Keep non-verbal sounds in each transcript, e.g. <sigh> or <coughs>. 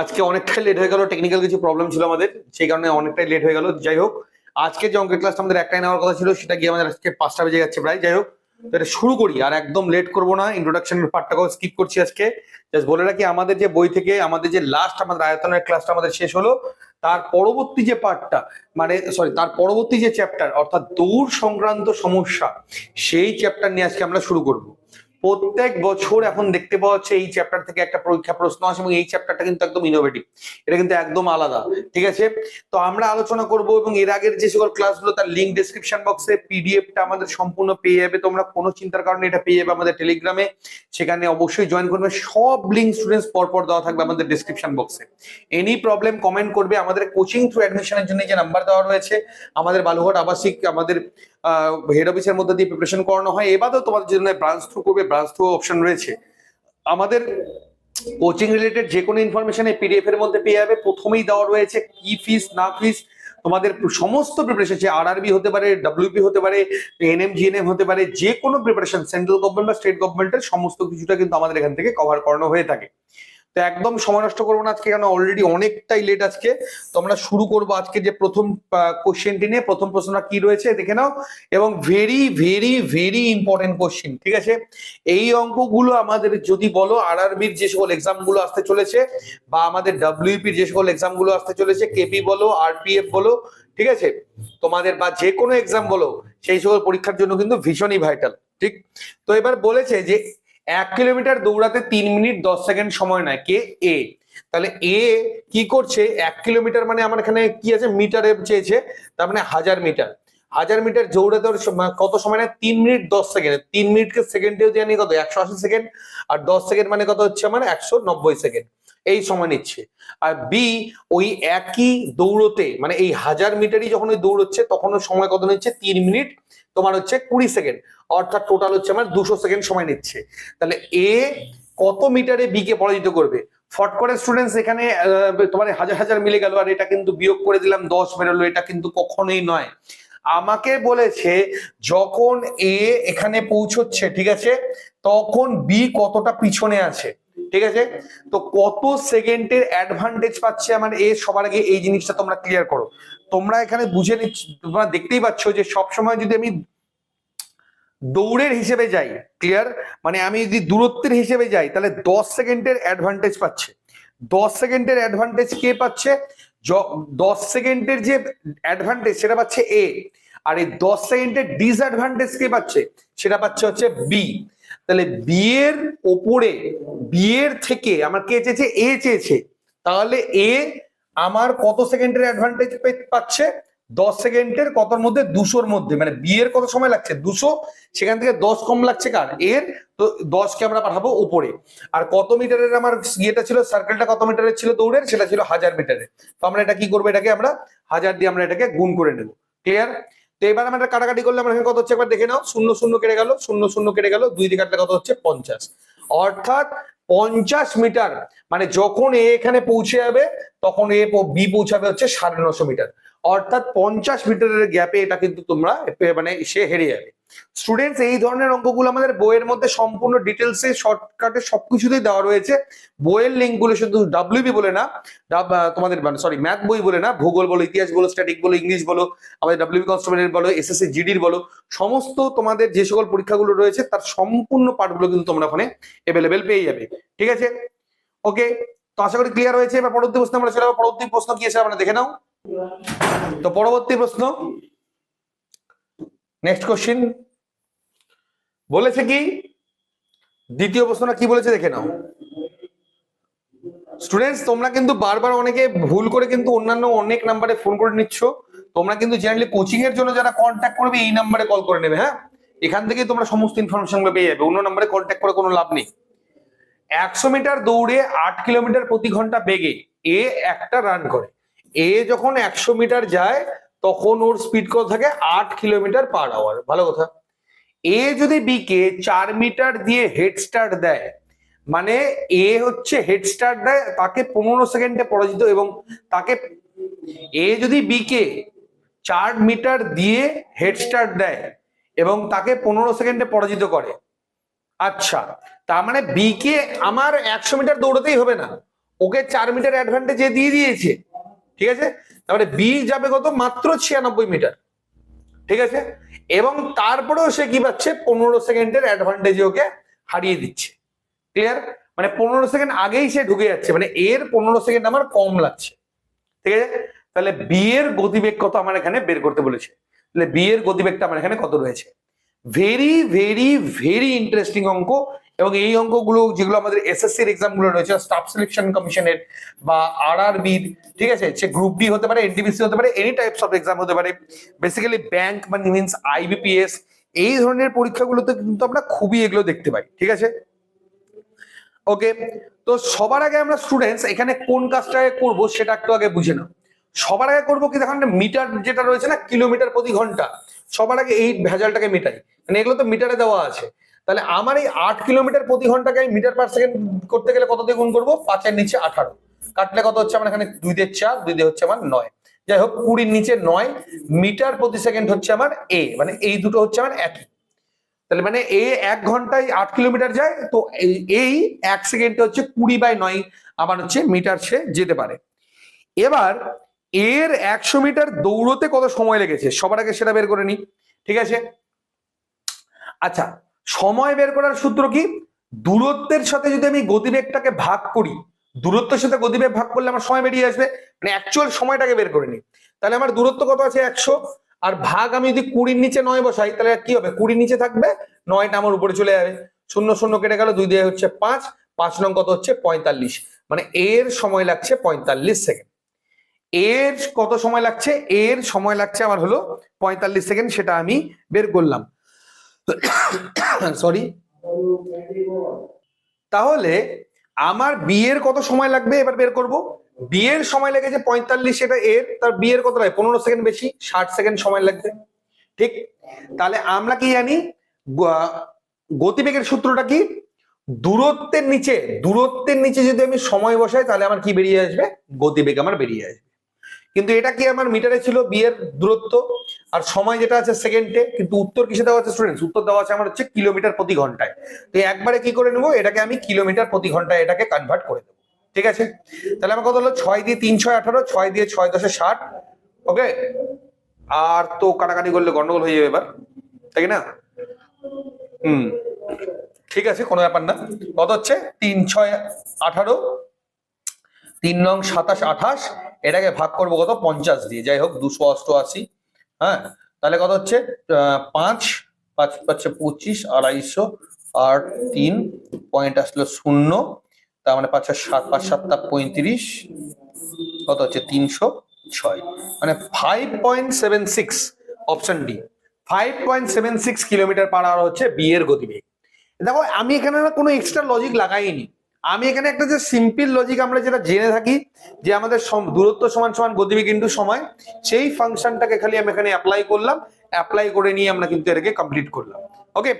আজকে অনেকটাই লেট হয়ে গেল টেকনিক্যাল কিছু প্রবলেম ছিল আমাদের, সেই কারণে অনেকটাই লেট হয়ে গেল। যাই হোক, আজকে যে অঙ্কের ক্লাসটা আমাদের একটাই নেওয়ার কথা ছিল, সেটা গিয়ে আমাদের আজকে পাঁচটা বেজে যাচ্ছে প্রায়। যাই হোক এটা শুরু করি, আর একদম লেট করব না ইন্ট্রোডাকশনের পার্টটাকেও স্কিপ করছি আজকে। জাস্ট বলে রাখি, আমাদের যে বই থেকে, আমাদের যে লাস্ট আমাদের আয়তনের ক্লাসটা আমাদের শেষ হলো, তার পরবর্তী যে পার্টটা মানে সরি তার পরবর্তী যে চ্যাপ্টার অর্থাৎ দৌড় সংক্রান্ত সমস্যা, সেই চ্যাপ্টার নিয়ে আজকে আমরা শুরু করব। প্রত্যেক বছর এখন দেখতে পাওয়া যাচ্ছে এই চ্যাপ্টার থেকে একটা পরীক্ষা প্রশ্ন আসে এবং এই চ্যাপ্টারটা কিন্তু একদম ইনোভেটিভ এটা কিন্তু একদম আলাদা, ঠিক আছে? তো আমরা আলোচনা করব এবং এর আগের যে সকল ক্লাসগুলো তার লিঙ্ক ডেসক্রিপশন বক্সে পিডিএফটা আমাদের সম্পূর্ণ পেয়ে যাবে। তোমরা কোনো চিন্তার কারণে এটা পেয়ে যাবে আমাদের টেলিগ্রামে সেখানে অবশ্যই জয়েন করবে। সব লিঙ্ক স্টুডেন্টস পরপর দেওয়া থাকবে আমাদের ডেসক্রিপশন বক্সে এনি প্রবলেম কমেন্ট করবে, আমাদের কোচিং থ্রু অ্যাডমিশনের জন্য যে নাম্বার দেওয়া রয়েছে, আমাদের বালুঘাট আবাসিক, আমাদের হেড অফিসের মধ্যে দিয়ে প্রিপারেশন করানো হয়। এবারেও তোমাদের জন্য ব্রাঞ্চ থ্রু করবে ব্রাঞ্চ অপশন রয়েছে। আমাদের কোচিং রিলেটেড যে কোনো ইনফরমেশন এই পিডিএফ এর মধ্যে পেয়ে যাবে। প্রথমেই দেওয়া রয়েছে কি ফিস না ফিস তোমাদের সমস্ত প্রিপারেশন সে আরআরবি হতে পারে ডাব্লিউপি হতে পারে এনএম জিএনএম হতে পারে, যে কোনো প্রিপারেশন সেন্ট্রাল গভর্নমেন্ট বা স্টেট গভর্নমেন্টের সমস্ত কিছুটা কিন্তু আমাদের এখান থেকে কভার করানো হয়ে থাকে। তো একদম সময় নষ্ট করব না আজকে কেন অলরেডি অনেকটাই লেট আজকে। তো আমরা শুরু করব আজকে যে প্রথম কোশ্চেনটি নিয়ে। প্রথম প্রশ্নটা কি রয়েছে দেখে নাও। এবং very very very important question ঠিক আছে? এই অঙ্কগুলো আমাদের যদি বলো আরআরবির যে সকল এক্সামগুলো আসতে চলেছে, বা আমাদের ডাব্লিউপির যে সকল এক্সামগুলো আসতে চলেছে কেপি বলো আরপিএফ বলো, ঠিক আছে? তোমাদের বা যে কোনো এক্সাম বলো, সেই সকল পরীক্ষার জন্য কিন্তু ভীষণই ভাইটাল ঠিক? তো এবার বলেছে যে এক কিলোমিটার দৌড়াতে তিন মিনিট, দশ সেকেন্ড সময় নেয়, কে? এ। তাহলে এ কি করছে? এক কিলোমিটার মানে আমার এখানে কি আছে? মিটারে চেয়েছে, তার মানে হাজার মিটার। হাজার মিটার দৌড়াতে ওর কত সময় নেয়? তিন মিনিট, দশ সেকেন্ড। তিন মিনিটকে সেকেন্ডেও জানি কত? একশো আশি সেকেন্ড। আর দশ সেকেন্ড মানে কত হচ্ছে? আমার একশো নব্বই সেকেন্ড। এই সময় নিচ্ছে। আর বি ওই একই দৌড়তে মানে এই হাজার মিটারই যখন ওই দৌড়চ্ছে, তখন সময় কত নিচ্ছে? তিন মিনিট। তোমার হচ্ছে কুড়ি সেকেন্ড। অর্থাৎ টোটাল হচ্ছে আমার দুশো সেকেন্ড সময় নিচ্ছে। তাহলে এ কত মিটারে বি কে পরাজিত করবে? ফট করে স্টুডেন্টস এখানে তোমার হাজার হাজার মিলে গেল, আর এটা কিন্তু বিয়োগ করে দিলাম, দশ বেরোলো, এটা কিন্তু কখনোই নয়। আমাকে বলেছে, যখন এ এখানে পৌঁছচ্ছে, ঠিক আছে, তখন বি কতটা পিছনে আছে, ঠিক আছে? তো কত সেকেন্ডের অ্যাডভান্টেজ পাচ্ছে আমার এ সবার আগে এই জিনিসটা তোমরা ক্লিয়ার করো। তোমরা এখানে বুঝে নিচ্ছ, তোমরা দেখতেই পাচ্ছ যে সবসময় যদি আমি দৌড়ের হিসেবে যাই ক্লিয়ার মানে আমি যদি দূরত্বের হিসেবে যাই, তাহলে দশ সেকেন্ডের অ্যাডভান্টেজ পাচ্ছে। দশ সেকেন্ডের অ্যাডভান্টেজ কে পাচ্ছে? দশ সেকেন্ডের যে অ্যাডভান্টেজ সেটা পাচ্ছে এ আর এই দশ সেকেন্ডের ডিসঅ্যাডভান্টেজ কে পাচ্ছে? সেটা পাচ্ছে হচ্ছে বি তাহলে বি এর ওপরে বি এর থেকে আমার কে চেয়েছে? এ চেয়েছে। তাহলে এ আমার কত সেকেন্ডের অ্যাডভান্টেজ পাচ্ছে? দশ সেকেন্ডের কতর মধ্যে? দুশোর মধ্যে। মানে বিয়ের কত সময় লাগছে? দুশো। সেখান থেকে দশ কম লাগছে কার? এর। তো দশকে আমরা পাঠাবো উপরে। আর কত মিটারের আমার ইয়েটা ছিল? সার্কেলটা কত মিটারের ছিল দৌড়ের? সেটা ছিল হাজার মিটারের। তো আমরা এটা কি করব? এটাকে আমরা হাজার দিয়ে আমরা এটাকে গুণ করে নেব। ক্লিয়ার তো এবার আমরা কাটাকাটি করলে আমরা কত হচ্ছে? একবার দেখে নাও। শূন্য শূন্য কেটে গেল। শূন্য শূন্য কেটে গেল। দুই দিকে কত হচ্ছে? পঞ্চাশ। অর্থাৎ পঞ্চাশ মিটার। মানে যখন এ এখানে পৌঁছে যাবে, তখন এ বি পৌঁছাবে হচ্ছে সাড়ে নশো মিটার। অর্থাৎ পঞ্চাশ মিটারের গ্যাপে এটা কিন্তু তোমরা মানে সে হেরে যাবে। স্টুডেন্টস এই ধরনের অঙ্কগুলো আমাদের বইয়ের মধ্যে সম্পূর্ণ ডিটেলসে শর্টকাটে সবকিছুতেই দেওয়া রয়েছে। বইয়ের লিঙ্কগুলো শুধু ডাব্লিউবি বলে না তোমাদের সরি ম্যাথ বই বলে না, ভূগোল বলো, ইতিহাস বলো স্ট্যাটিক বলো, ইংলিশ বলো, আমাদের ডাব্লিউবি কনস্টেবলের বলো এস এসএসসি জিডির বলো, সমস্ত তোমাদের যে সকল পরীক্ষাগুলো রয়েছে, তার সম্পূর্ণ পার্টগুলো কিন্তু তোমরা ওখানে অ্যাভেলেবেল পেয়ে যাবে। ঠিক আছে? ওকে তো আশা করি ক্লিয়ার হয়েছে, এবার পরবর্তী প্রশ্ন আমরা যাব। পরবর্তী প্রশ্ন কি আছে, আমরা দেখে নাও। তো পরবর্তী প্রশ্ন। নেক্সট কোশ্চিন বলেছে কি? দ্বিতীয় প্রশ্নটা কি বলেছে দেখে নাও। স্টুডেন্টস তোমরা কিন্তু বারবার অনেকে ভুল করে কিন্তু অন্যান্য অনেক নাম্বারে ফোন করে নিচ্ছ। তোমরা কিন্তু জেনারেলি কোচিং এর জন্য যারা কন্ট্যাক্ট করবে, এই নাম্বারে কল করে নেবে হ্যাঁ? এখান থেকে তোমরা সমস্ত ইনফরমেশন পেয়ে যাবে। অন্য নাম্বারে কন্ট্যাক্ট করে কোনো লাভ নেই। একশো মিটার দৌড়ে আট কিলোমিটার প্রতি ঘণ্টা বেগে এ একটা রান করে। এ যখন একশো মিটার যায়, তখন ওর স্পিড কত থাকে আট কিলোমিটার পার আওয়ার ভালো কথা। এ যদি বি কে চার মিটার দিয়ে হেড স্টার্ট দেয় মানে এ হচ্ছে হেড স্টার্ট দেয়, তাকে পনেরো সেকেন্ডে পরাজিত এবং তাকে এ যদি বি কে চার মিটার দিয়ে হেড স্টার্ট দেয় এবং তাকে পনেরো সেকেন্ডে পরাজিত করে আচ্ছা তার মানে বি কে আমার একশো মিটার দৌড়াতেই হবে না। ওকে চার মিটার অ্যাডভান্টেজ দিয়ে দিয়েছে। ঠিক আছে? তারপরে বি যাবে কত? মাত্র ছিয়ানব্বই মিটার। ঠিক আছে? এবং তারপরেও সে কি পাচ্ছে? পনেরো সেকেন্ডের অ্যাডভান্টেজ ওকে হারিয়ে দিচ্ছে। ক্লিয়ার মানে পনেরো সেকেন্ড আগেই সে ঢুকে যাচ্ছে। মানে এর পনেরো সেকেন্ড আমার কম লাগছে। ঠিক আছে? তাহলে বি এর গতিবেগ কত আমার এখানে বের করতে বলেছে? তাহলে বি এর গতিবেগটা আমার এখানে কত রয়েছে? ভেরি ভেরি ভেরি ইন্টারেস্টিং অঙ্ক। এবং এই অঙ্কগুলো যেগুলো আমাদের এসএসসির এক্সামগুলো রয়েছে স্টাফ সিলেকশন কমিশনের বা আর ঠিক আছে? সে গ্রুপ ডি হতে পারে এনটিপিসি হতে পারে এনি টাইপস অফ এক্সাম হতে পারে। বেসিক্যালি ব্যাংক মানে মিনস আইবিপিএস এই ধরনের পরীক্ষাগুলোতে কিন্তু আমরা খুবই এগুলো দেখতে পাই, ঠিক আছে? ওকে তো সবার আগে আমরা স্টুডেন্টস এখানে কোন কাজটাকে করব সেটা একটু আগে বুঝে নাও। সবার আগে করব কি, দেখুন মিটার যেটা রয়েছে না, কিলোমিটার প্রতি ঘণ্টা, সবার আগে এই ভেজালটাকে মিটাই। মানে এগুলো তো মিটারে দেওয়া আছে। তাহলে আমার এই আট কিলোমিটার প্রতি ঘন্টাকে আমি মিটার পার সেকেন্ড করতে গেলে কত দিয়ে গুণ করব? পাঁচের নিচে আঠারো। কাটলে কত হচ্ছে আমার এখানে? দুই দিয়ে চার, দুই দিয়ে হচ্ছে আমার নয়। যাই হোক, কুড়ির নিচে নয়, মিটার প্রতি সেকেন্ড হচ্ছে আমার এ মানে এই দুটো হচ্ছে আমার একই। তাহলে মানে এ এক ঘন্টায় আট কিলোমিটার যায়, তো এই- এক সেকেন্ডে হচ্ছে কুড়ি বাই নয় আমার হচ্ছে মিটার সে যেতে পারে। এবার এর একশো মিটার দৌড়তে কত সময় লেগেছে? সবার আগে সেটা বের করে নি ঠিক আছে? আচ্ছা সময় বের করার সূত্র কি? দূরত্বের সাথে যদি আমি গতিবেগটাকে ভাগ করি, দূরত্বের সাথে গতিবেগ ভাগ করলে আমার সময় বেরিয়ে আসবে মানে অ্যাকচুয়াল সময়টাকে বের করে নি তাহলে আমার দূরত্ব কত আছে? একশো। আর ভাগ আমি যদি কুড়ির নিচে নয় বসাই, তাহলে কি হবে? কুড়ির নিচে থাকবে, নয়টা আমার উপরে চলে যাবে। শূন্য শূন্য কেটে গেল, দুই দিয়ে হচ্ছে পাঁচ। পাঁচ নং কত হচ্ছে? পঁয়তাল্লিশ। মানে এর সময় লাগছে পঁয়তাল্লিশ সেকেন্ড। এর কত সময় লাগছে? এর সময় লাগছে আমার হলো পঁয়তাল্লিশ সেকেন্ড, সেটা আমি বের করলাম। <coughs> সরি তাহলে আমার বিয়ের কত সময় লাগবে? এবার বের করব। বিয়ের সময় লেগেছে পঁয়তাল্লিশ, এটা এর। তার বিয়ের কত লাগে? পনেরো সেকেন্ড বেশি, ষাট সেকেন্ড সময় লাগবে। ঠিক? তাহলে আমরা কি জানি? গতিবেগের সূত্রটা কি? দূরত্বের নিচে দূরত্বের নিচে যদি আমি সময় বসাই, তাহলে আমার কি বেরিয়ে আসবে? গতিবেগ আমার বেরিয়ে আসবে। কিন্তু এটা কি আমার মিটারে ছিল? বিয়ের দূরত্ব। আর সময় যেটা আছে সেকেন্ডে কিন্তু উত্তর কিসে দেওয়া আছে স্টুডেন্টস উত্তর দেওয়া আছে আমার হচ্ছে কিলোমিটার প্রতি ঘন্টায়। তো একবারে কি করে নেব? এটাকে আমি কিলোমিটার প্রতি ঘন্টায় এটাকে কনভার্ট করে দেবো। ঠিক আছে? তাহলে আমার কত হলো? ছয় দিয়ে তিন, ছয়, আঠারো, ছয় দিয়ে ছয়, দশে ষাট। ওকে আর তো কাটাকাটি করলে গন্ডগোল হয়ে যাবে এবার। তাই না? হুম। ঠিক আছে, কোনো ব্যাপার না। কত হচ্ছে? তিন, ছয়, আঠারো। তিন নং সাতাশ, আঠাশ। এটাকে ভাগ করব কত? পঞ্চাশ দিয়ে। যাই হোক, দুশো অষ্টআশি। হ্যাঁ? তাহলে কত হচ্ছে? পাঁচ পাঁচ পাঁচে পঁচিশ, আড়াইশো, আর তিন পয়েন্ট আসলো শূন্য। তার মানে পাঁচ সাত, পাঁচ সাতটা পঁয়ত্রিশ। কত হচ্ছে? তিনশো ছয়। মানে five point seven six option D five point seven six kilometre per hour হচ্ছে বিয়ের গতিবেগ। দেখো, আমি এখানে না কোনো এক্সট্রা লজিক লাগাইনি। আমি এখানে একটা যে সিম্পল লজিক আমরা যেটা জেনে থাকি, যে আমাদের দূরত্ব সমান সমান গতিবেগ ইন্টু সময়, সেই ফাংশনটাকে খালি আমি এখানে অ্যাপ্লাই করলাম অ্যাপ্লাই করে নিয়ে আমরা কিন্তু এটাকে কমপ্লিট করলাম। ওকে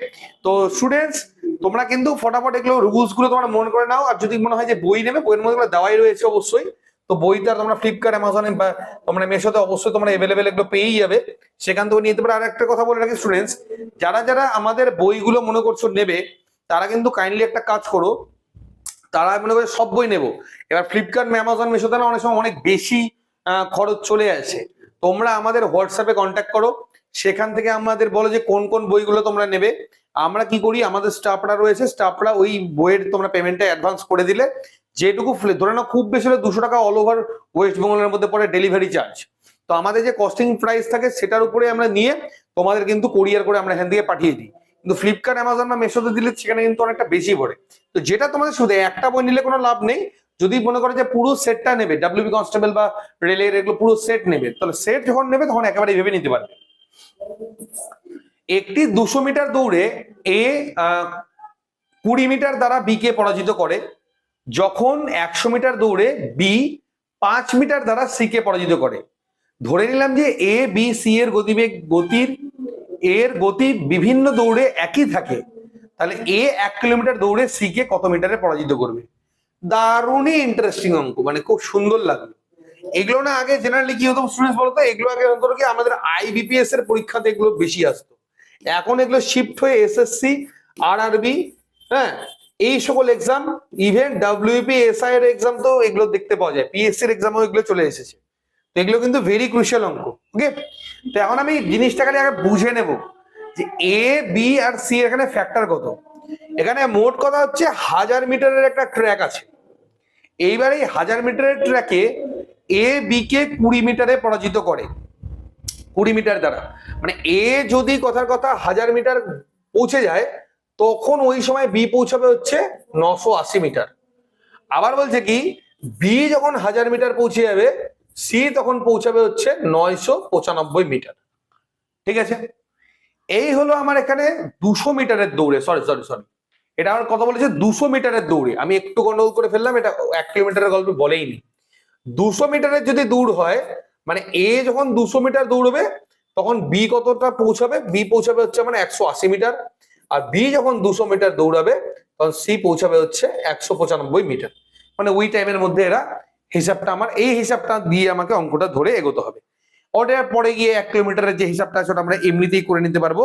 তো স্টুডেন্টস তোমরা কিন্তু ফটাফট এগুলো রুলসগুলো তোমরা মনে করে নাও, আর যদি মনে হয় যে বই নেবে, বইয়ের মধ্যে দেওয়াই রয়েছে অবশ্যই। তো বইটা তোমরা ফ্লিপকার্ট অ্যামাজনে বা তোমরা মেশোতে অবশ্যই তোমরা এভেলেবেল এগুলো পেয়েই যাবে। সেখান থেকে নিতে পারে। আর একটা কথা বলে রাখি স্টুডেন্টস যারা যারা আমাদের বইগুলো মনে করছ নেবে, তারা কিন্তু কাইন্ডলি একটা কাজ করো তারা মনে করে সব বই নেব। এবার ফ্লিপকার্ট অ্যামাজন মেশোতে না অনেক সময় অনেক বেশি খরচ চলে আসে। তোমরা আমাদের হোয়াটসঅ্যাপে কন্ট্যাক্ট করো। সেখান থেকে আমাদের বলো যে কোন কোন বইগুলো তোমরা নেবে। আমরা কি করি? আমাদের স্টাফরা রয়েছে। স্টাফরা ওই বইয়ের তোমরা পেমেন্টটা অ্যাডভান্স করে দিলে যেটুকু ধরে নাও খুব বেশি হলে দুশো টাকা অল ওভার ওয়েস্ট বেঙ্গলের মধ্যে পড়ে ডেলিভারি চার্জ তো আমাদের যে কস্টিং প্রাইস থাকে সেটার উপরে আমরা নিয়ে তোমাদের কিন্তু কোরিয়ার করে আমরা এখান থেকে পাঠিয়ে দিই। কিন্তু ফ্লিপকার্ট অ্যামাজন বা মেশোতে দিলে সেখানে কিন্তু অনেকটা বেশি পড়ে। তো যেটা তোমাদের শুধু একটা বই নিলে কোনো লাভ নেই। যদি মনে করো যে পুরো সেটটা নেবে ডাব্লিউবি কনস্টেবল বা রেলের এগুলো পুরো সেট নেবে, তাহলে সেট যখন নেবে তখন একেবারে ভেবে নিতে পারবে। একটি দুশো মিটার দৌড়ে এ কুড়ি মিটার দ্বারা বি কে পরাজিত করে। যখন একশো মিটার দৌড়ে বি পাঁচ মিটার দ্বারা সি কে পরাজিত করে। ধরে নিলাম যে এ বি সি এর গতিবেগ, গতির এর গতি বিভিন্ন দৌড়ে একই থাকে। তাহলে এ এক কিলোমিটার দৌড়ে সি কে কত মিটারে পরাজিত করবে? দারুণই ইন্টারেস্টিং অঙ্ক মানে খুব সুন্দর লাগল। এগুলো না আগে জেনারেলি কি হতো স্টুডেন্টস বলতো, এগুলো আগে ধরো কি আমাদের আইবিপিএস এর পরীক্ষাতে এগুলো বেশি আসতো। এখন এগুলো শিফট হয়ে এসএসসি আর আরবি হ্যাঁ এই সকল এক্সাম ইভেন ডাব্লিউপি এসআই এর এক্সাম তো এগুলো দেখতে পাওয়া যায় পিএসসি এর এক্সামও এগুলো চলে এসেছে। এগুলো কিন্তু ভেরি ক্রুশিয়াল অঙ্ক ওকে তো এখন আমি জিনিসটা খালি আগে বুঝে নেব যে এ বি আর সি এখানে ফ্যাক্টর কত। এখানে মোট কথা হচ্ছে হাজার মিটারের একটা ট্র্যাক আছে। এইবার এই হাজার মিটারের ট্র্যাকে এ বি কে কুড়ি মিটারে পরাজিত করে। কুড়ি মিটার দ্বারা। মানে এ যদি কথার কথা হাজার মিটার পৌঁছে যায়, তখন ওই সময় বি পৌঁছাবে হচ্ছে নশো আশি মিটার। আবার বলছে কি বি যখন হাজার মিটার পৌঁছে যাবে সি তখন পৌঁছাবে হচ্ছে নয়শো পঁচানব্বই মিটার। ঠিক আছে? এই হলো আমার এখানে দুশো মিটারের দৌড়ে সরি সরি সরি এটা আমার কথা বলেছে দুশো মিটারের দৌড়ে। আমি একটু গন্ডগোল করে ফেললাম, এটা এক কিলোমিটারের গল্প বলেই নি দুশো মিটারের যদি দৌড় হয় মানে এ যখন দুশো মিটার দৌড়বে, তখন বি কতটা পৌঁছাবে? বি পৌঁছাবে হচ্ছে মানে একশো আশি মিটার। আর বি যখন দুশো মিটার দৌড়াবে, তখন সি পৌঁছাবে হচ্ছে একশো পঁচানব্বই মিটার। মানে ওই টাইমের মধ্যে এরা হিসাবটা আমার, এই হিসাবটা দিয়ে আমাকে অঙ্কটা ধরে এগোতে হবে। ওটার পরে গিয়ে এক কিলোমিটারের যে হিসাবটা আছে ওটা আমরা এমনিতেই করে নিতে পারব।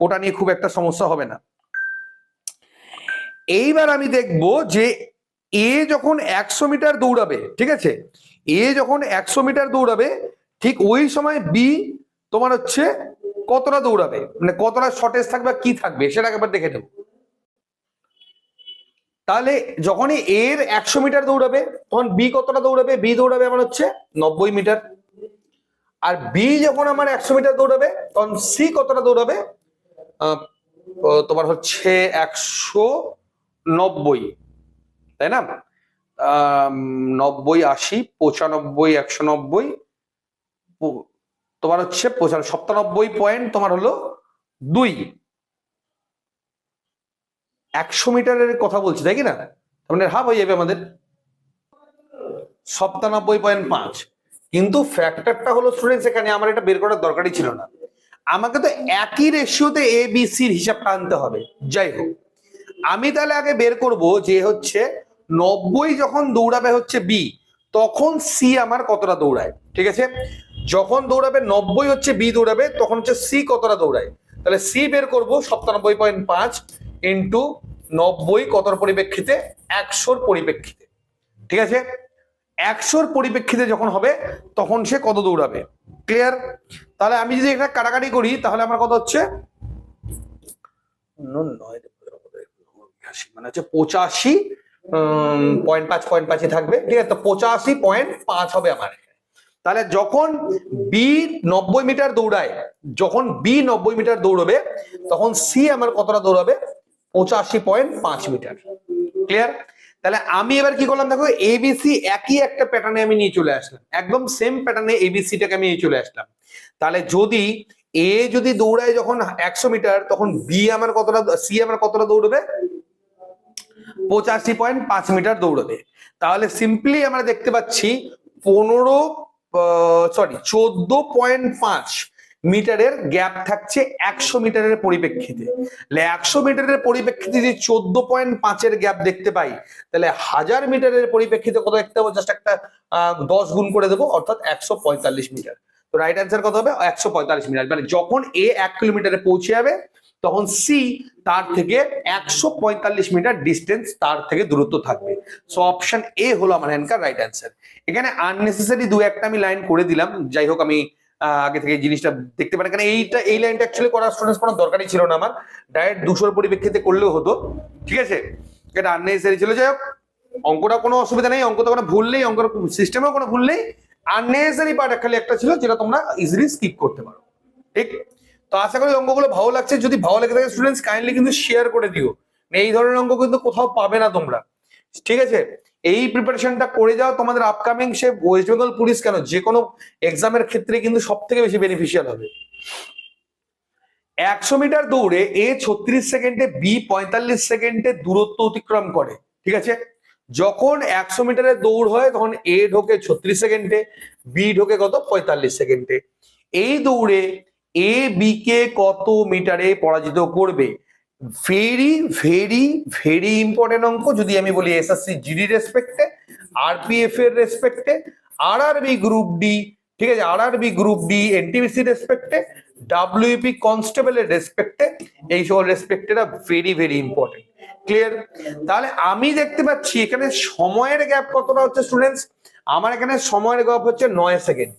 ওটা নিয়ে খুব একটা সমস্যা হবে না। এইবার আমি দেখব যে এ যখন একশো মিটার দৌড়াবে, ঠিক আছে? এ যখন একশো মিটার দৌড়াবে, ঠিক ওই সময় বি তোমার হচ্ছে কতটা দৌড়াবে? মানে কতটা শর্টেজ থাকবে কি থাকবে, সেটা একবার দেখে নেব। তাহলে যখনই এর একশো মিটার দৌড়াবে, তখন বি কতটা দৌড়াবে? বি দৌড়াবে আমার হচ্ছে নব্বই মিটার। আর বি যখন আমার একশো মিটার দৌড়াবে, তখন সি কতটা দৌড়াবে? তোমার হচ্ছে একশো নব্বই। তাই না? নব্বই আশি, পঁচানব্বই একশো নব্বই তোমার হচ্ছে পঁচানব্বই সপ্তানব্বই পয়েন্ট তোমার হলো দুই। একশো মিটারের কথা বলছি, তাই কি না? মানে হাফ হয়ে যাবে আমাদের। সপ্তানব্বই পয়েন্ট পাঁচ। কিন্তু ফ্যাক্টরটা হলো স্টুডেন্টস এখানে, আমার এটা বের করার দরকারই ছিল না। আমাকে তো একই রেশিওতে এ বি সির হিসাবটা আনতে হবে। যাই হোক, আমি তাহলে আগে বের করব যে হচ্ছে নব্বই যখন দৌড়াবে হচ্ছে বি তখন সি আমার কতটা দৌড়ায়, ঠিক আছে? যখন দৌড়াবে নব্বই হচ্ছে বি দৌড়াবে, তখন হচ্ছে সি কতটা দৌড়ায়। তাহলে সি বের করব সপ্তানব্বই পয়েন্ট পাঁচ ইন্টু নব্বই কতর পরিপ্রেক্ষিতে? একশোর পরিপ্রেক্ষিতে। ঠিক আছে? একশোর পরিপ্রেক্ষিতে যখন হবে, তখন সে কত দৌড়াবে? ক্লিয়ার তাহলে আমি যদি এটা কাটাকাটি করি, তাহলে আমার কত হচ্ছে? মানে হচ্ছে পঁচাশি পয়েন্ট পাঁচ পয়েন্ট পাঁচে থাকবে। ঠিক আছে? তো পঁচাশি পয়েন্ট পাঁচ হবে আমার তাহলে যখন বি নব্বই মিটার দৌড়ায়, যখন বি নব্বই মিটার দৌড়বে, তখন সি আমার কতটা দৌড়াবে? পঁচাশি পয়েন্ট পাঁচ মিটার ক্লিয়ার তাহলে আমি এবার কি করলাম দেখো এবিসি একই একটা প্যাটার্নে আমি নিয়ে চলে আসলাম। একদম সেম প্যাটার্নে এবিসিটাকে আমি নিয়ে চলে আসলাম। তাহলে যদি এ যদি দৌড়ায় যখন একশো মিটার তখন বি আমার কতটা সি আমার কতটা দৌড়বে? পঁচাশি পয়েন্ট পাঁচ মিটার দৌড়বে। তাহলে সিম্পলি আমরা দেখতে পাচ্ছি পনেরো সরি চোদ্দ পয়েন্ট পাঁচ মিটারের গ্যাপ থাকছে একশো মিটারের পরিপ্রেক্ষিতে। তাহলে একশো মিটারের পরিপ্রেক্ষিতে যদি চোদ্দ পয়েন্ট পাঁচের গ্যাপ দেখতে পাই, তাহলে হাজার মিটারের পরিপ্রেক্ষিতে কত দেখতে পাবো? জাস্ট একটা দশ গুণ করে দেবো, অর্থাৎ একশো পঁয়তাল্লিশ মিটার। তো রাইট অ্যান্সার কত হবে? একশো পঁয়তাল্লিশ মিটার। মানে যখন এ এক কিলোমিটারে পৌঁছে যাবে, তখন সি তার থেকে একশো পঁয়তাল্লিশ মিটার ডিস্টেন্স তার থেকে দূরত্ব থাকবে। সো অপশন এ হলো আমার এখানকার রাইট অ্যান্সার এখানে আননেসেসারি দু একটা আমি লাইন করে দিলাম। যাই হোক, আমি আগে থেকে জিনিসটা দেখতে পারি কারণ এইটা, এই লাইনটা অ্যাকচুয়ালি করার স্টুডেন্টস কোনো দরকারই ছিল না আমার। ডাইরেক্ট দুশোর পরিপ্রেক্ষিতে করলেও হতো। ঠিক আছে? এটা আননেসেসারি ছিল। হোক, অঙ্কটা কোনো অসুবিধা নেই। অঙ্কটা কোনো ভুল নেই। অঙ্কের সিস্টেমেও কোনো ভুল নেই। আননেসেসারি পার্ট খালি একটা ছিল যেটা তোমরা ইজিলি স্কিপ করতে পারো। ঠিক? তো আশা করি অঙ্কগুলো ভালো লাগছে। যদি ভালো লেগে থাকে স্টুডেন্টস কাইন্ডলি কিন্তু শেয়ার করে দিও। এই ধরনের অঙ্ক কিন্তু কোথাও পাবে না তোমরা। ঠিক আছে? এই প্রিপারেশনটা করে যাও, তোমাদের আপকামিং সে ওয়েস্ট বেঙ্গল পুলিশ কেন? যে কোনো এক্সামের ক্ষেত্রে কিন্তু সব থেকে বেশি বেনিফিশিয়াল হবে। একশো মিটার দৌড়ে এ ছত্রিশ সেকেন্ডে, বি পঁয়তাল্লিশ সেকেন্ডে দূরত্ব অতিক্রম করে, ঠিক আছে? যখন একশো মিটারের দৌড় হয়, তখন এ ঢোকে ছত্রিশ সেকেন্ডে, বি ঢোকে কত? পঁয়তাল্লিশ সেকেন্ডে। এই দৌড়ে এ, বি, কে কত মিটারে পরাজিত করবে? ভেরি ভেরি ভেরি ইম্পর্টেন্ট অঙ্ক। যদি আমি বলি এসএসসি জিডি রেসপেক্টে আরপিএফ এর রেসপেক্টে আর আরবি গ্রুপ ডি ঠিক আছে? আর আরবি গ্রুপ ডি এনটিপিসি রেসপেক্টে ডাব্লিউপি কনস্টেবল এর রেসপেক্টে এই সকল রেসপেক্টেরা ভেরি ভেরি ইম্পর্টেন্ট ক্লিয়ার তাহলে আমি দেখতে পাচ্ছি এখানে সময়ের গ্যাপ কতটা হচ্ছে স্টুডেন্টস আমার এখানে সময়ের গ্যাপ হচ্ছে নয় সেকেন্ড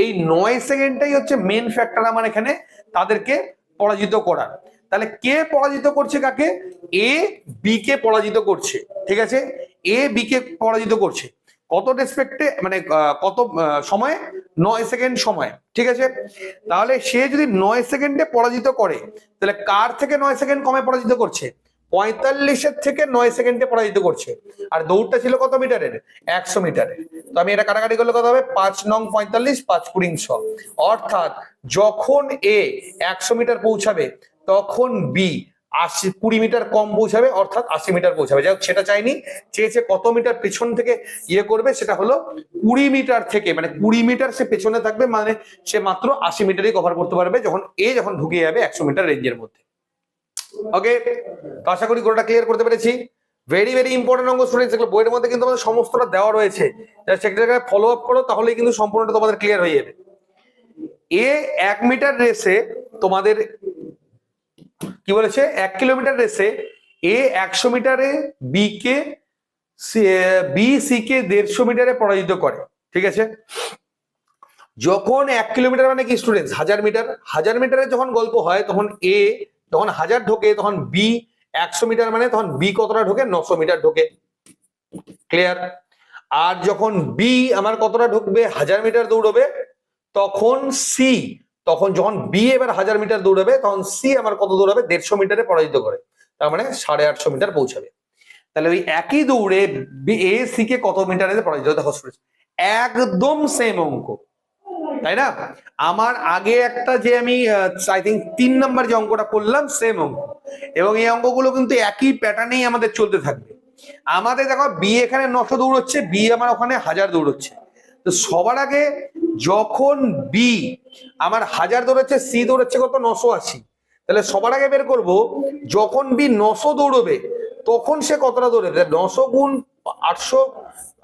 এই নয় সেকেন্ডটাই হচ্ছে মেন ফ্যাক্টর আমার এখানে তাদেরকে পরাজিত করার তাহলে কে পরাজিত করছে কাকে? এ বি কে পরাজিত করছে। ঠিক আছে? এ বি কে পরাজিত করছে। কত রেসপেক্টে মানে কত সময়ে? নয় সেকেন্ড সময়। ঠিক আছে? তাহলে সে যদি নয় সেকেন্ডে পরাজিত করে, তাহলে কার থেকে নয় সেকেন্ড কমে পরাজিত করছে? পঁয়তাল্লিশের থেকে নয় সেকেন্ডে পরাজিত করছে। আর দৌড়টা ছিল কত মিটারের? একশো মিটারের। তো আমি এটা কাটাকাটি করলে কত হবে? পাঁচ নং পঁয়তাল্লিশ, পাঁচ কুড়ি ছ। অর্থাৎ যখন এ একশো মিটার পৌঁছাবে তখন বি আশি কুড়ি মিটার কম পৌঁছাবে, অর্থাৎ আশি মিটার পৌঁছাবে। যাই সেটা চাইনি, চেয়েছে কত মিটার পেছন থেকে ইয়ে করবে, সেটা হলো কুড়ি মিটার থেকে মানে কুড়ি মিটার সে পেছনে থাকবে মানে সে মাত্র আশি মিটারই কভার করতে পারবে, যখন এ যখন ঢুকে যাবে একশো মিটার রেঞ্জের মধ্যে। ওকে তো আশা করি গোটা ক্লিয়ার করতে পেরেছি। ভেরি ভেরি ইম্পর্টেন্ট অঙ্গ স্টুডেন্টস এগুলো বইয়ের মধ্যে কিন্তু আমাদের সমস্তটা দেওয়া রয়েছে। সেটাকে ফলো আপ করো, তাহলেই কিন্তু সম্পূর্ণটা তোমাদের ক্লিয়ার হয়ে যাবে। এ এক মিটার রেসে তোমাদের কি বলেছে? এক কিলোমিটার রেসে এ একশো মিটারে বি কে বি সি কে দেড়শো মিটারে পরাজিত করে। ঠিক আছে? যখন এক কিলোমিটার মানে কি স্টুডেন্টস হাজার মিটার। হাজার মিটারে যখন গল্প হয়, তখন এ যখন হাজার ঢোকে, তখন বি একশো মিটার মানে তখন বি কতটা ঢোকে? নশো মিটার ঢোকে। ক্লিয়ার আর যখন বি আমার কতটা ঢুকবে? হাজার মিটার দৌড়বে, তখন সি তখন যখন বি এবার হাজার মিটার দৌড়াবে, তখন সি আমার কত দৌড়াবে? দেড়শো মিটারে পরাজিত করে। তার মানে সাড়ে আটশো মিটার পৌঁছাবে। তাহলে ওই একই দৌড়ে এ সি কে কত মিটারে পরাজিত দেখো একদম সেম অঙ্ক। তাই না? আমার আগে একটা যে আমি আই থিঙ্ক তিন নাম্বার যে অঙ্কটা করলাম সেম অঙ্ক। এবং এই অঙ্কগুলো কিন্তু একই প্যাটার্নেই আমাদের চলতে থাকবে। আমাদের দেখো বি এখানে নশো দৌড়চ্ছে বি আমার ওখানে হাজার দৌড়চ্ছে। তো সবার আগে যখন বি আমার হাজার দৌড়াচ্ছে সি দৌড়াচ্ছে কত? নশো আশি। তাহলে সবার আগে বের করব, যখন বি নশো দৌড়বে, তখন সে কতটা দৌড়বে? নশো গুণ আটশো,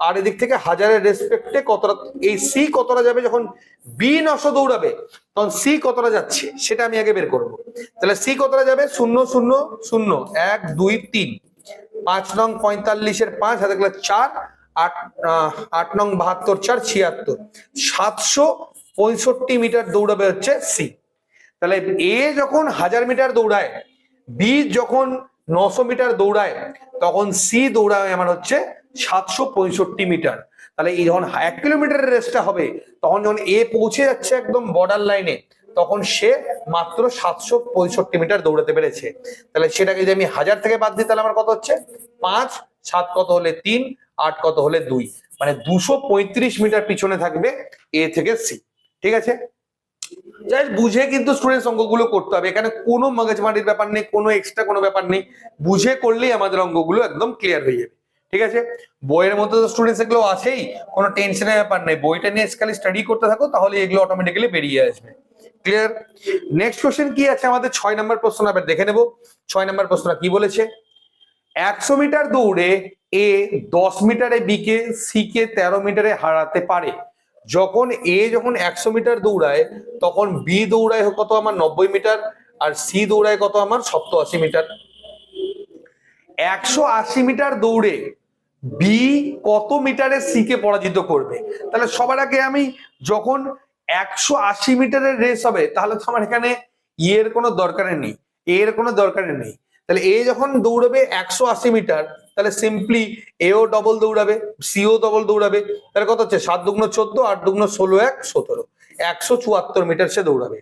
আর এদিক থেকে হাজারের রেসপেক্টে কতটা, এই সি কতটা যাবে যখন বি নশো দৌড়াবে, তখন সি কতটা যাচ্ছে, সেটা আমি আগে বের করব। তাহলে সি কতটা যাবে? শূন্য শূন্য শূন্য, এক, দুই, তিন। পাঁচ নং পঁয়তাল্লিশের পাঁচ, হাতে গেলে চার আট আট নং বাহাত্তর, চার ছিয়াত্তর। সাতশো পঁয়ষট্টি মিটার দৌড়াবে হচ্ছে সি। তাহলে এ যখন হাজার মিটার দৌড়ায়, বি যখন নশো মিটার দৌড়ায়, তখন সি দৌড়ায় আমার হচ্ছে সাতশো পঁয়ষট্টি মিটার। তাহলে এই যখন এক কিলোমিটারের রেসটা হবে, তখন যখন এ পৌঁছে যাচ্ছে একদম বর্ডার লাইনে তখন সে মাত্র সাতশো পঁয়ষট্টি মিটার দৌড়াতে পেরেছে। তাহলে সেটাকে যদি আমি হাজার থেকে বাদ দিই, তাহলে আমার কত হচ্ছে? পাঁচ সাত কত হলে তিন, আট কত হলে দুই। মানে দুশো মিটার পিছনে থাকবে এ থেকে সি। ঠিক আছে? বুঝে কিন্তু স্টুডেন্টস অঙ্কগুলো করতে হবে। এখানে কোনো মগজমারির ব্যাপার নেই, কোনো এক্সট্রা কোনো ব্যাপার নেই। বুঝে করলেই আমাদের অঙ্কগুলো একদম ক্লিয়ার হয়ে যাবে। ঠিক আছে? বইয়ের মধ্যে তো স্টুডেন্টস এগুলো আছেই, কোনো টেনশনের ব্যাপার নেই। বইটা নিয়ে খালি স্টাডি করতে থাকো, তাহলে এগুলো অটোমেটিক্যালি বেরিয়ে আসবে। ক্লিয়ার নেক্সট কোশ্চেন কি আছে? আমাদের ছয় নম্বর প্রশ্ন আবার দেখে নেব। ছয় নম্বর প্রশ্নটা কি বলেছে? একশো মিটার দৌড়ে এ দশ মিটারে, বি কে, সি কে তেরো মিটারে হারাতে পারে। যখন এ যখন একশো মিটার দৌড়ায়, তখন বি দৌড়ায় কত আমার নব্বই মিটার আর সি দৌড়ায় কত আমার সপ্তর আশি মিটার। একশো আশি মিটার দৌড়ে বি কত মিটারে সি কে পরাজিত করবে? তাহলে সবার আগে আমি যখন একশো আশি মিটারের রেস হবে, তাহলে তো আমার এখানে ইয়ের কোনো দরকারে নেই এর কোনো দরকারে নেই। তাহলে এ যখন দৌড়াবে একশো আশি মিটার, তাহলে সিম্পলি এও ডবল দৌড়াবে সিও ডবল দৌড়াবে, তাহলে কত হচ্ছে? সাত দুগ্ন চোদ্দ, আট দুগ্ন ষোলো, এক সতেরো। একশো চুয়াত্তর মিটার সে দৌড়াবে।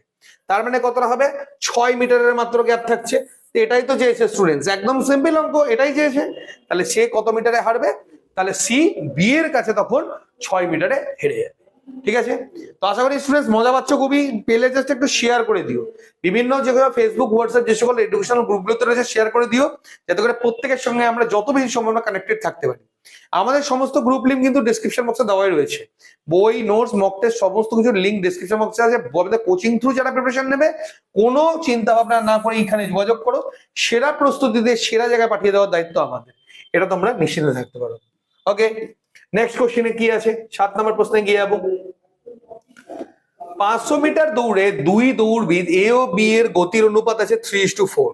তার মানে কতটা হবে? ছয় মিটারের মাত্র গ্যাপ থাকছে। তো এটাই তো চেয়েছে স্টুডেন্টস একদম সিম্পল অঙ্ক, এটাই চেয়েছে। তাহলে সে কত মিটারে হারবে? তাহলে সি বি এর কাছে তখন ছয় মিটারে হেরে যাবে। ঠিক আছে? তো আশা করি স্টুডেন্টস মজা পাচ্ছ খুবই। পেলে জাস্ট একটু শেয়ার করে দিও। বিভিন্ন যেগুলো ফেসবুক হোয়াটসঅ্যাপ যে সকল এডুকেশনাল গ্রুপগুলোতে রয়েছে শেয়ার করে দিও। যাতে করে প্রত্যেকের সঙ্গে আমরা যত বেশি সম্ভব কানেক্টেড থাকতে পারি। আমাদের সমস্ত গ্রুপ লিঙ্ক কিন্তু ডিসক্রিপশন বক্সে দেওয়াই রয়েছে। বই নোটস মক টেস্ট সমস্ত কিছু লিঙ্ক ডিসক্রিপশন বক্সে আছে। আমাদের কোচিং থ্রু যারা প্রিপারেশন নেবে, কোনো চিন্তা ভাবনা না করে এখানে যোগাযোগ করো। সেরা প্রস্তুতি দিয়ে সেরা জায়গায় পাঠিয়ে দেওয়ার দায়িত্ব আমাদের। এটা তোমরা নিশ্চিন্তে থাকতে পারো। ওকে নেক্সট কোশ্চেনে কি আছে? সাত নম্বর প্রশ্নে গিয়ে যাব। পাঁচশো মিটার দৌড়ে দুই দৌড়বিদ এ ও বি এর গতির অনুপাত আছে থ্রি টু ফোর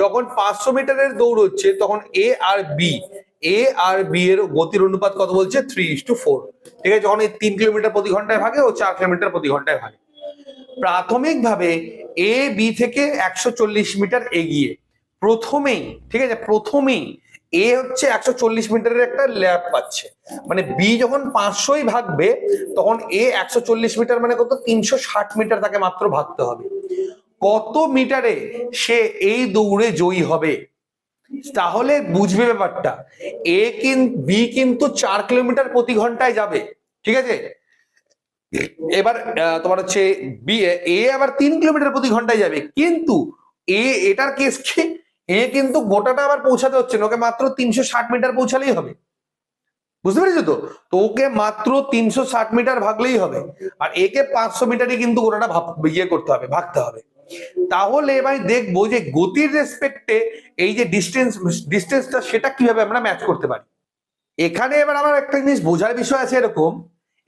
যখন পাঁচশো মিটারের দৌড় হচ্ছে, তখন এ আর বি এ আর বি এর গতির অনুপাত কত বলছে? থ্রি টু ফোর ঠিক আছে, যখন এই তিন কিলোমিটার প্রতি ঘন্টায় ভাগে ও চার কিলোমিটার প্রতি ঘন্টায় ভাগে। প্রাথমিকভাবে এ বি থেকে একশো চল্লিশ মিটার এগিয়ে প্রথমেই, ঠিক আছে, প্রথমেই এ হচ্ছে একশো চল্লিশ মিটারের একটা ল্যাব পাচ্ছে। মানে বি যখন পাঁচশোই ভাগবে, তখন এ একশো চল্লিশ মিটার মানে কত? তিনশো ষাট মিটার তাকে মাত্র ভাগতে হবে। কত মিটারে সে এই দৌড়ে জয়ী হবে? তাহলে বুঝবে ব্যাপারটা। এ কিন্তু বি কিন্তু চার কিলোমিটার প্রতি ঘন্টায় যাবে। ঠিক আছে? এবার তোমার হচ্ছে বি এ আবার তিন কিলোমিটার প্রতি ঘন্টায় যাবে। কিন্তু এ এটার কেস কি? এ কিন্তু গোটাটা আবার পৌঁছাতে হচ্ছে না, ওকে মাত্র তিনশো ষাট মিটার পৌঁছালেই হবে। বুঝতে পেরেছ তো? তো ওকে মাত্র তিনশো ষাট মিটার ভাগলেই হবে, আর একে পাঁচশো মিটারই কিন্তু গোটাটা ইয়ে করতে হবে, ভাগতে হবে। তাহলে এবার দেখব যে গতির রেসপেক্টে এই যে ডিস্টেন্স ডিস্টেন্সটা সেটা কীভাবে আমরা ম্যাচ করতে পারি। এখানে এবার আমার একটা জিনিস বোঝার বিষয় আছে এরকম।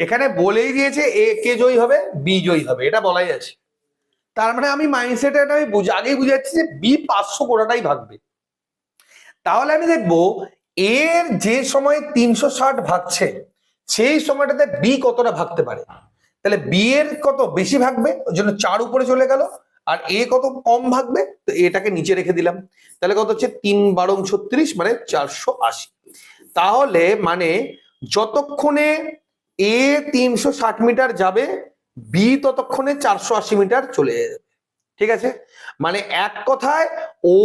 এখানে বলেই দিয়েছে এ কে জয়ী হবে, বি জয়ী হবে, এটা বলাই আছে। তার মানে আমি মাইন্ডসেটে এটা আমি বুঝ- আগেই বুঝে যাচ্ছি যে বি পাঁচশো গোটাটাই ভাগবে। তাহলে আমি দেখব এর যে সময় তিনশো ষাট ভাগছে, সেই সময়টাতে বি কতটা ভাগতে পারে? তাহলে বি এর কত বেশি ভাগবে? ওই জন্য চার উপরে চলে গেল, আর এ কত কম ভাগবে? তো এটাকে নিচে রেখে দিলাম। তাহলে কত হচ্ছে? তিন বারো ছত্রিশ মানে চারশো আশি। তাহলে মানে যতক্ষণে এ তিনশো ষাট মিটার যাবে বি ততক্ষণে চারশো আশি মিটার চলে যাবে ঠিক আছে? মানে এক কথায় ও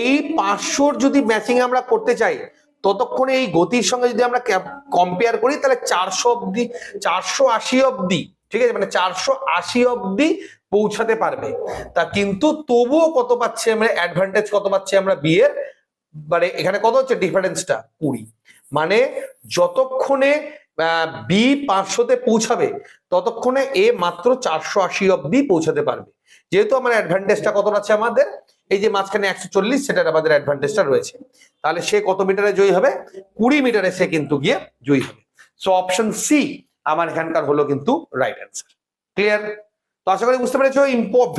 এই পাঁচশোর যদি ম্যাচিং আমরা করতে চাই, ততক্ষণে এই গতির সঙ্গে যদি আমরা কম্পেয়ার করি, তাহলে চারশো অব্দি চারশো আশি অব্দি ঠিক আছে? মানে চারশো আশি অব্দি পৌঁছাতে পারবে। তা কিন্তু তবুও কত পাচ্ছি আমরা অ্যাডভান্টেজ কত পাচ্ছি আমরা বিয়ের মানে এখানে কত হচ্ছে? ডিফারেন্সটা কুড়ি। মানে যতক্ষণে বি পাঁচশোতে পৌঁছাবে ততক্ষণে এ মাত্র চারশো আশি অব্দি পৌঁছাতে পারবে। যেহেতু আমার অ্যাডভান্টেজটা কত আছে আমাদের? এই যে মাঝখানে একশো চল্লিশ, সেটার আমাদের অ্যাডভান্টেজটা রয়েছে। তাহলে সে কত মিটারে জয়ী হবে? কুড়ি মিটারে সে কিন্তু গিয়ে জয়ী হবে। সো অপশন সি আমার এখানকার হলো কিন্তু রাইট অ্যান্সার ক্লিয়ার তো আশা করি বুঝতে পেরেছ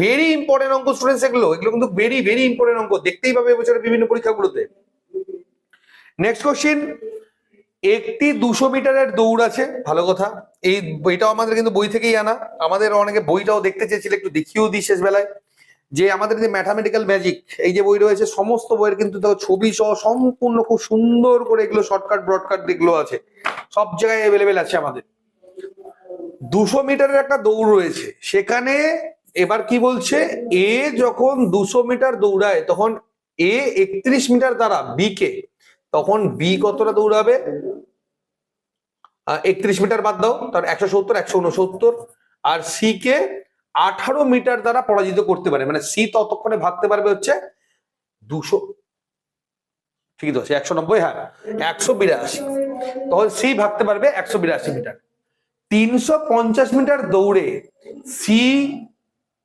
ভেরি ইম্পর্টেন্ট অঙ্ক স্টুডেন্টস এগুলো এগুলো কিন্তু ভেরি ভেরি ইম্পর্টেন্ট অঙ্ক। দেখতেই পাবে এবছরের বিভিন্ন পরীক্ষাগুলোতে। নেক্সট কোশ্চিন একটি দুশো মিটারের দৌড় আছে, ভালো কথা। এই বইটাও আমাদের কিন্তু বই থেকেই আনা। আমাদের অনেকে বইটাও দেখতে চেয়েছিল, একটু দেখিয়েও দিই শেষ বেলায়। যে আমাদের যে ম্যাথামেটিক্যাল ম্যাজিক এই যে বই রয়েছে, সমস্ত বইয়ের কিন্তু ছবি সহ সম্পূর্ণ খুব সুন্দর করে এগুলো শর্টকাট ব্রডকাট যেগুলো আছে। সব জায়গায় অ্যাভেলেবেল আছে আমাদের। দুশো মিটারের একটা দৌড় রয়েছে। সেখানে এবার কি বলছে? এ যখন দুশো মিটার দৌড়ায়, তখন এ একত্রিশ মিটার দ্বারা বি কে তখন বি কতটা দৌড়াবে? একত্রিশ মিটার বাদ দাও, তার একশো সত্তর, একশো উনসত্তর আর সি কে আঠারো মিটার দ্বারা পরাজিত করতে পারে। মানে সি ততক্ষণে ভাগতে পারবে হচ্ছে দুশো ঠিক আছে, একশো নব্বই হ্যাঁ একশো বিরাশি। তখন সি ভাগতে পারবে একশো বিরাশি মিটার। তিনশো পঞ্চাশ মিটার দৌড়ে সি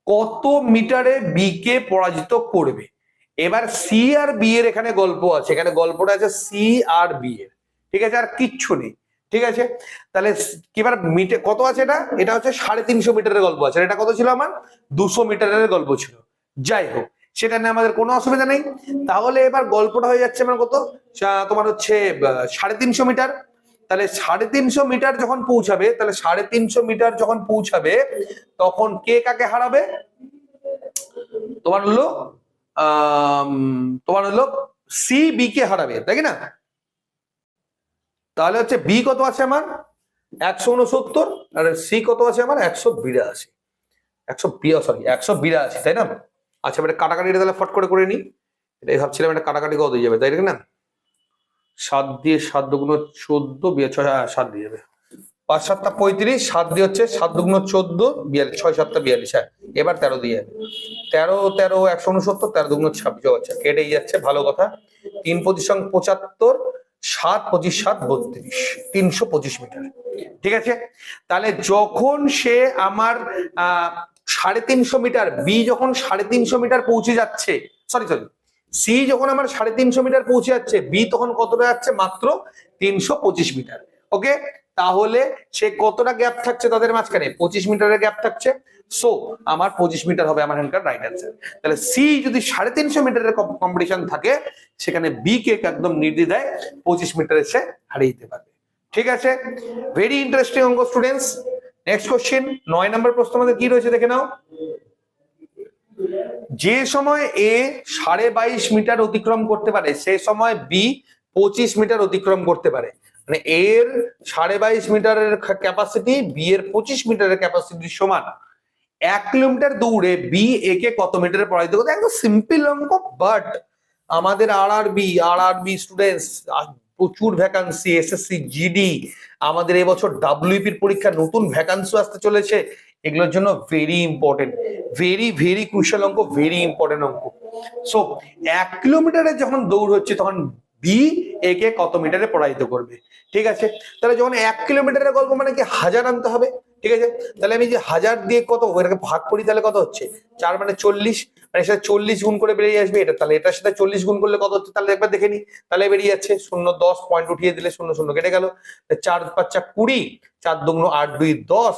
কত মিটারে বি কে পরাজিত করবে? এবার সি আর বি এর এখানে গল্প আছে। এখানে গল্পটা আছে সি আর বি এর। ঠিক আছে? আর কিচ্ছু নেই। ঠিক আছে? তাহলে এবার মিটার কত আছে এটা? এটা হচ্ছে সাড়ে তিনশো মিটারের গল্প আছে। এটা কত ছিল আমার? দুশো মিটারের গল্প ছিল। যাই হোক, সেটা নিয়ে আমাদের কোনো অসুবিধা নেই। তাহলে এবার গল্পটা হয়ে যাচ্ছে আমার কত? তোমার হচ্ছে সাড়ে তিনশো মিটার। তাহলে সাড়ে তিনশো মিটার যখন পৌঁছাবে, তাহলে সাড়ে তিনশো মিটার যখন পৌঁছাবে, তখন কে কাকে হারাবে? তোমার হলো তোমার হলো সি বি কে হারাবে তাই না? তাহলে হচ্ছে বি কত আছে আমার? একশো উনসত্তর আর সি কত আছে আমার? একশো বিরাশি। একশো সরি একশো বিরাশি তাই না? আচ্ছা এবার কাটাকাটিটা তাহলে ফট করে করে নিই। এটাই ভাবছিলাম এটা কাটাকাটি কত দিয়ে যাবে তাই না? সাত দিয়ে সাত দুগুণ চোদ্দ বিয়ে ছয় হ্যাঁ, সাত দিয়ে যাবে। পাঁচ সাতটা পঁয়ত্রিশ সাত দিয়ে হচ্ছে সাত দুগুণ চোদ্দ বিয়াল্লিশ ছয় সাতটা বিয়াল্লিশ হ্যাঁ এবার তেরো দিয়ে। তেরো তেরো একশো উনসত্তর তেরো দুগুণ ছাব্বিশ আচ্ছা কেটেই যাচ্ছে ভালো কথা। তিন পঁচিশ সঙ্গে পঁচাত্তর সাত পঁচিশ সাত বত্রিশ তিনশো পঁচিশ মিটার। ঠিক আছে? তাহলে যখন সে আমার আহ, সাড়ে তিনশো মিটার বি যখন সাড়ে তিনশো মিটার পৌঁছে যাচ্ছে সরি সরি সি যখন আমার সাড়ে তিনশো মিটার পৌঁছে যাচ্ছে বি তখন কতটা যাচ্ছে? মাত্র তিনশো পঁচিশ মিটার। ওকে? তাহলে সে কতটা গ্যাপ থাকছে তাদের মাঝখানে? পঁচিশ মিটারের গ্যাপ থাকছে। সো আমার পঁচিশ মিটার হবে আমার হ্যান্ডকার রাইট অ্যান্সার তাহলে সি যদি সাড়ে তিনশো মিটারের কম্পিটিশন থাকে, সেখানে বি কে একদম নির্দ্বিধায় পঁচিশ মিটারে সে হারিয়ে দিতে পারবে। ঠিক আছে? ভেরি ইন্টারেস্টিং অঙ্ক স্টুডেন্টস নেক্সট কোশ্চেন নয় নম্বর প্রশ্ন আমাদের কি রয়েছে দেখে নাও। যে সময় এ সাড়ে বাইশ মিটার অতিক্রম করতে পারে, সে সময় বি পঁচিশ মিটার অতিক্রম করতে পারে। মানে এর সাড়ে বাইশ মিটারের ক্যাপাসিটি বি এর পঁচিশ মিটারের ক্যাপাসিটির সমান। এক কিলোমিটার দৌড়ে বি এ কে কত মিটারে পড়াইতে করতে? একদম সিম্পল অঙ্ক বাট আমাদের R R B R R B students প্রচুর ভ্যাকান্সি এসএসসি জিডি আমাদের এবছর ডাব্লিউপির পরীক্ষা, নতুন ভ্যাকান্সি আসতে চলেছে। এগুলোর জন্য very important very very crucial অঙ্ক ভেরি ইম্পর্টেন্ট অঙ্ক। সো এক কিলোমিটারে যখন দৌড় হচ্ছে, তখন বি একে কত মিটারে প্রবাহিত করবে? ঠিক আছে? তাহলে যখন এক কিলোমিটারের গল্প মানে কি হাজার আনতে হবে? ঠিক আছে? তাহলে আমি যে হাজার দিয়ে কত এটাকে ভাগ করি তাহলে কত হচ্ছে? চার মানে চল্লিশ মানে সেটা চল্লিশ গুণ করে বেরিয়ে আসবে এটা। তাহলে এটার সাথে চল্লিশ গুণ করলে কত হচ্ছে? তাহলে একবার দেখে নি। তাহলে বেরিয়ে যাচ্ছে শূন্য দশ পয়েন্ট উঠিয়ে দিলে শূন্য শূন্য কেটে গেল। চার পাঁচ চার কুড়ি, চার দুগুণ আট দুই দশ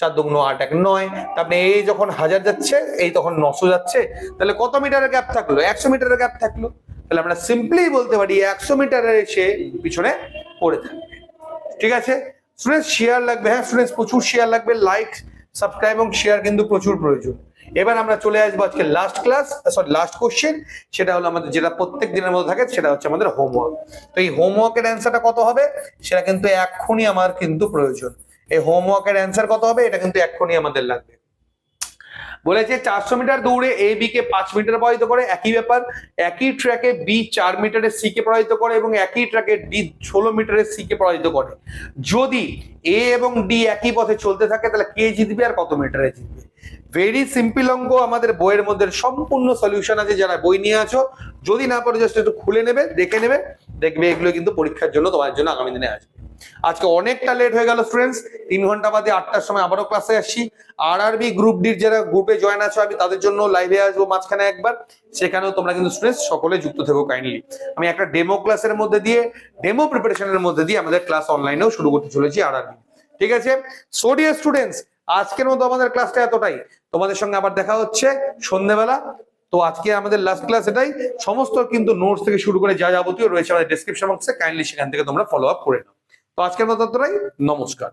চার দুগুণ আট এক নয়। তারপরে এই যখন হাজার যাচ্ছে, এই তখন নশো যাচ্ছে, তাহলে কত মিটারের গ্যাপ থাকল? একশো মিটারের গ্যাপ থাকল। তাহলে আমরা সিম্পলি বলতে পারি, একশো মিটারের সে পিছনে পড়ে থাকবে। ঠিক আছে? স্টুডেন্টস শেয়ার লাগবে। হ্যাঁ স্টুডেন্টস প্রচুর শেয়ার লাগবে। লাইক সাবস্ক্রাইব এবং শেয়ার কিন্তু প্রচুর প্রয়োজন। এবার আমরা চলে আসব আজকে last class sorry last question সেটা হলো আমাদের যেটা প্রত্যেক দিনের মধ্যে থাকে, সেটা হচ্ছে আমাদের হোমওয়ার্ক তো এই হোমওয়ার্কের অ্যান্সারটা কত হবে? সেটা কিন্তু এক্ষুনি আমার কিন্তু প্রয়োজন। এই হোমওয়ার্কের অ্যান্সার কত হবে? এটা কিন্তু এক্ষুনি আমাদের লাগবে। বলেছে চারশো মিটার দৌড়ে এ বি কে পাঁচ মিটার প্রভাবিত করে, একই ব্যাপার। একই ট্র্যাকে বি চার মিটারে সি কে প্রবাহিত করে এবং একই ট্র্যাকে ডি ষোলো মিটারে সি কে প্রবাহিত করে। যদি এ এবং ডি একই পথে চলতে থাকে, তাহলে কে জিতবে আর কত মিটারে জিতবে? ভেরি সিম্পল অঙ্ক, আমাদের বইয়ের মধ্যে সম্পূর্ণ সলিউশন আছে, যারা বই নিয়ে আছো। যদি না পারো জাস্ট একটু খুলে নেবে, দেখে নেবে। দেখবে এগুলো কিন্তু পরীক্ষার জন্য তোমার জন্য আগামী দিনে আসবে। আজকে অনেকটা লেট হয়ে গেল স্টুডেন্টস তিন ঘণ্টা বাদে আটটার সময় আবারও ক্লাসে আসছি আর আরবি গ্রুপ ডির যারা গ্রুপে জয়েন আছো, আমি তাদের জন্য লাইভে আসব মাঝখানে একবার। সেখানেও তোমরা কিন্তু স্টুডেন্টস সকলে যুক্ত থেকো কাইন্ডলি আমি একটা ডেমো ক্লাসের মধ্যে দিয়ে ডেমো প্রিপারেশনের মধ্যে দিয়ে আমাদের ক্লাস অনলাইনেও শুরু করতে চলেছি আর আরবি ঠিক আছে? সো ডিয়ার স্টুডেন্টস আজকের মতো আমাদের ক্লাসটা এতটাই। তোমাদের সঙ্গে আবার দেখা হচ্ছে সন্ধ্যেবেলা তো আজকে আমাদের লাস্ট ক্লাস এটাই। সমস্ত কিন্তু নোটস থেকে শুরু করে যা যাবতীয় রয়েছে আমাদের ডেসক্রিপশন বক্সে কাইন্ডলি সেখান থেকে তোমরা ফলো আপ করে নাও। তো আজকের মতো নমস্কার।